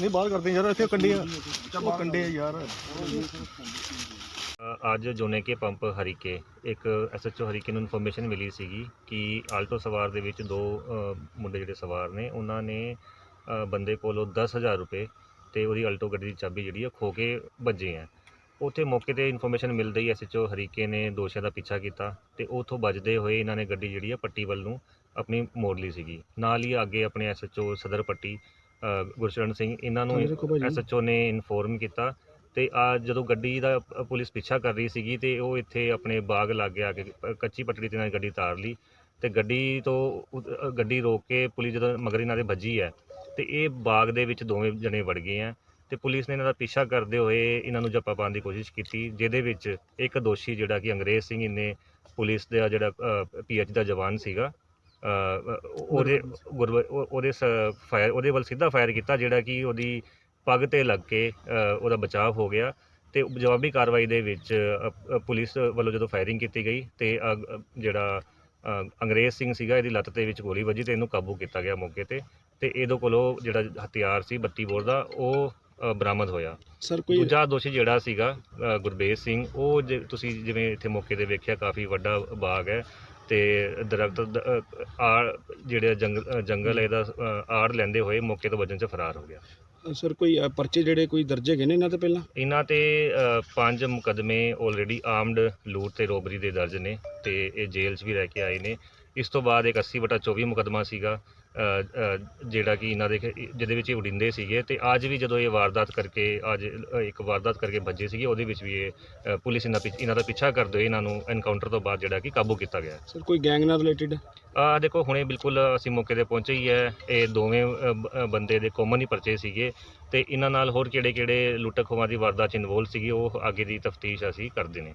ਨਹੀਂ ਬਾਹਰ ਕਰਦੇ ਯਾਰ ਇੱਥੇ ਕੰਡੇ ਉਹ ਕੰਡੇ ਯਾਰ। ਅ, ਅੱਜ ਜੋਨੇਕੇ ਪੰਪ ਹਰੀਕੇ ਇੱਕ ਐਸਐਚਓ ਹਰੀਕੇ ਨੂੰ ਇਨਫੋਰਮੇਸ਼ਨ ਮਿਲੀ ਸੀਗੀ ਕਿ ਆਲਟੋ ਸਵਾਰ ਦੇ ਵਿੱਚ ਦੋ ਮੁੰਡੇ ਜਿਹੜੇ ਸਵਾਰ ਨੇ ਉਹਨਾਂ ਨੇ ਬੰਦੇ ਕੋਲੋਂ 10000 ਰੁਪਏ ਤੇ ਉਹਦੀ ਆਲਟੋ ਗੱਡੀ ਦੀ ਚਾਬੀ ਜਿਹੜੀ ਆ ਖੋ ਕੇ ਭੱਜੇ ਆ। ਉੱਥੇ ਮੌਕੇ ਤੇ ਇਨਫੋਰਮੇਸ਼ਨ ਮਿਲਦੇ ਹੀ ਐਸਐਚਓ ਹਰੀਕੇ ਨੇ ਦੋਸ਼ੀਆਂ ਦਾ ਪਿੱਛਾ ਕੀਤਾ ਤੇ ਉੱਥੋਂ ਬਚਦੇ ਹੋਏ ਇਹਨਾਂ ਨੇ ਗੱਡੀ ਜਿਹੜੀ ਆ ਪੱਟੀ ਵੱਲ ਨੂੰ ਆਪਣੀ ਮੋੜ ਲਈ ਸੀਗੀ। ਨਾਲ ਹੀ ਅੱਗੇ ਆਪਣੇ ਐਸਐਚਓ ਸਦਰ ਪੱਟੀ ਅ, ਗੁਰਸ਼ਰਨ ਸਿੰਘ ਇਹਨਾਂ ਨੂੰ ਐਸਐਚਓ ਨੇ ਇਨਫੋਰਮ ਕੀਤਾ ਤੇ ਆ ਜਦੋਂ ਗੱਡੀ ਦਾ ਅ, ਪੁਲਿਸ ਪਿੱਛਾ ਕਰ ਰਹੀ ਸੀਗੀ ਤੇ ਉਹ ਇੱਥੇ ਆਪਣੇ ਬਾਗ ਲਾਗੇ ਆ ਕੇ ਕੱਚੀ ਪਟੜੀ ਤੇ ਨਾਲ ਗੱਡੀ ਤਾਰ ਲਈ ਤੇ ਗੱਡੀ ਤੋਂ ਅ, ਗੱਡੀ ਰੋਕ ਕੇ ਪੁਲਿਸ ਜਦੋਂ ਮਗਰ ਇਹਨਾਂ ਦੇ ਵੱਜੀ ਹੈ ਤੇ ਇਹ ਬਾਗ ਦੇ ਵਿੱਚ ਦੋਵੇਂ ਜਣੇ ਵੜ ਗਏ ਆ। ਤੇ ਪੁਲਿਸ ਨੇ ਇਹਨਾਂ ਦਾ ਪਿੱਛਾ ਕਰਦੇ ਹੋਏ ਇਹਨਾਂ ਨੂੰ ਜੱਪਾ ਪਾਉਣ ਦੀ ਕੋਸ਼ਿਸ਼ ਕੀਤੀ ਜਿਹਦੇ ਵਿੱਚ ਇੱਕ ਦੋਸ਼ੀ ਜਿਹੜਾ ਕਿ ਅੰਗਰੇਜ਼ ਸਿੰਘ ਇਹਨੇ ਪੁਲਿਸ ਦਾ ਜਿਹੜਾ ਪੀਐਚ ਦਾ ਜਵਾਨ ਸੀਗਾ ਅ, ਉਹਦੇ ਗੁਰਬ- ਉਹ- ਉਹਦੇ ਫਾਇਰ ਉਹਦੇ ਵੱਲ ਸਿੱਧਾ ਫਾਇਰ ਕੀਤਾ ਜਿਹੜਾ ਕਿ ਉਹਦੀ ਪੱਗ ਤੇ ਲੱਗ ਕੇ ਅ, ਉਹਦਾ ਬਚਾਅ ਹੋ ਗਿਆ ਤੇ ਜਵਾਬੀ ਕਾਰਵਾਈ ਦੇ ਵਿੱਚ ਅ, ਅ, ਪੁਲਿਸ ਵੱਲੋਂ ਜਦੋਂ ਫਾਇਰਿੰਗ ਕੀਤੀ ਗਈ ਤੇ ਅ, ਅ, ਜਿਹੜਾ ਅ, ਅੰਗਰੇਜ਼ ਸਿੰਘ ਸੀਗਾ ਇਹਦੀ ਲੱਤ ਦੇ ਵਿੱਚ ਗੋਲੀ ਵੱਜੀ ਤੇ ਇਹਨੂੰ ਕਾਬੂ ਕੀਤਾ ਗਿਆ ਮੌਕੇ ਤੇ ਤੇ ਇਹਦੇ ਕੋਲੋਂ ਜਿਹੜਾ ਹਥਿਆਰ ਸੀ 32 ਬੋਰ ਦਾ ਉਹ ਅ, ਬਰਾਮਦ ਹੋਇਆ। ਸਰ ਕੋਈ ਦੂਜਾ ਦੋਸ਼ੀ ਜਿਹੜਾ ਸੀਗਾ ਅ, ਗੁਰਬੇਜ ਸਿੰਘ ਉਹ ਜੇ ਤੁਸੀਂ ਜਿਵੇਂ ਇੱਥੇ ਮੌਕੇ ਤੇ ਵੇਖਿਆ ਕਾਫੀ ਵੱਡਾ ਬਾਗ ਹੈ ਤੇ ਦਰਖਤ ਦ- ਅ, ਆੜ ਜਿਹੜੇ ਜੰਗਲ ਅ, ਜੰਗਲ ਇਹਦਾ ਅ, ਆੜ ਲੈਂਦੇ ਹੋਏ ਮੌਕੇ ਤੋਂ ਵਜਨ ਚ ਫਰਾਰ ਹੋ ਗਿਆ। ਸਰ ਕੋਈ ਅ, ਪਰਚੇ ਜਿਹੜੇ ਕੋਈ ਦਰਜ ਹੈਗੇ ਨੇ ਇਹਨਾਂ ਤੇ ਪਹਿਲਾਂ? ਇਹਨਾਂ ਤੇ ਅ, ਪੰਜ ਮੁਕਦਮੇ ਆਲਰੇਡੀ ਆਰਮਡ ਲੂਟ ਤੇ ਰੋਬਰੀ ਦੇ ਦਰਜ ਨੇ ਤੇ ਇਹ ਜੇਲ੍ਹ 'ਚ ਵੀ ਰਹਿ ਕੇ ਆਏ ਨੇ। ਇਸ ਤੋਂ ਬਾਅਦ ਇੱਕ 80 ਬਟਾ 24 ਮੁਕਦਮਾ ਸੀਗਾ ਜਿਹੜਾ ਕਿ ਇਹਨਾਂ ਦੇ ਜਿਹਦੇ ਵਿੱਚ ਇਹ ਉਡਿੰਦੇ ਸੀਗੇ ਤੇ ਅੱਜ ਵੀ ਜਦੋਂ ਇਹ ਵਾਰਦਾਤ ਕਰਕੇ ਅੱਜ ਇੱਕ ਵਾਰਦਾਤ ਕਰਕੇ ਭੱਜੇ ਸੀਗੇ ਉਹਦੇ ਵਿੱਚ ਵੀ ਇਹ ਪੁਲਿਸ ਇਹਨਾਂ ਪਿੱਛ- ਇਹਨਾਂ ਦਾ ਪਿੱਛਾ ਕਰਦੇ ਹੋਏ ਇਹਨਾਂ ਨੂੰ ਐਨਕਾਊਂਟਰ ਤੋਂ ਬਾਅਦ ਜਿਹੜਾ ਕਿ ਕਾਬੂ ਕੀਤਾ ਗਿਆ ਸਰ ਕੋਈ ਗੈਂਗ ਨਾਲ ਰਿਲੇਟਡ ਆ ਦੇਖੋ ਹੁਣੇ ਬਿਲਕੁਲ ਅਸੀਂ ਮੌਕੇ ਤੇ ਪਹੁੰਚੇ ਹੀ ਹੈ। ਇਹ ਦੋਵੇਂ ਬੰਦੇ ਦੇ ਕਾਮਨ ਹੀ ਪਰਚੇ ਸੀਗੇ ਤੇ ਇਹਨਾਂ ਨਾਲ ਹੋਰ ਕਿਹੜੇ ਕਿਹੜੇ ਲੁੱਟ ਖੋਹਾਂ ਦੀ ਵਾਰਦਾਤ ਚ ਇਨਵੋਲ ਸੀਗੀ ਉਹ ਅੱਗੇ ਦੀ ਤਫਤੀਸ਼ ਅਸੀਂ ਕਰਦੇ ਨੇ।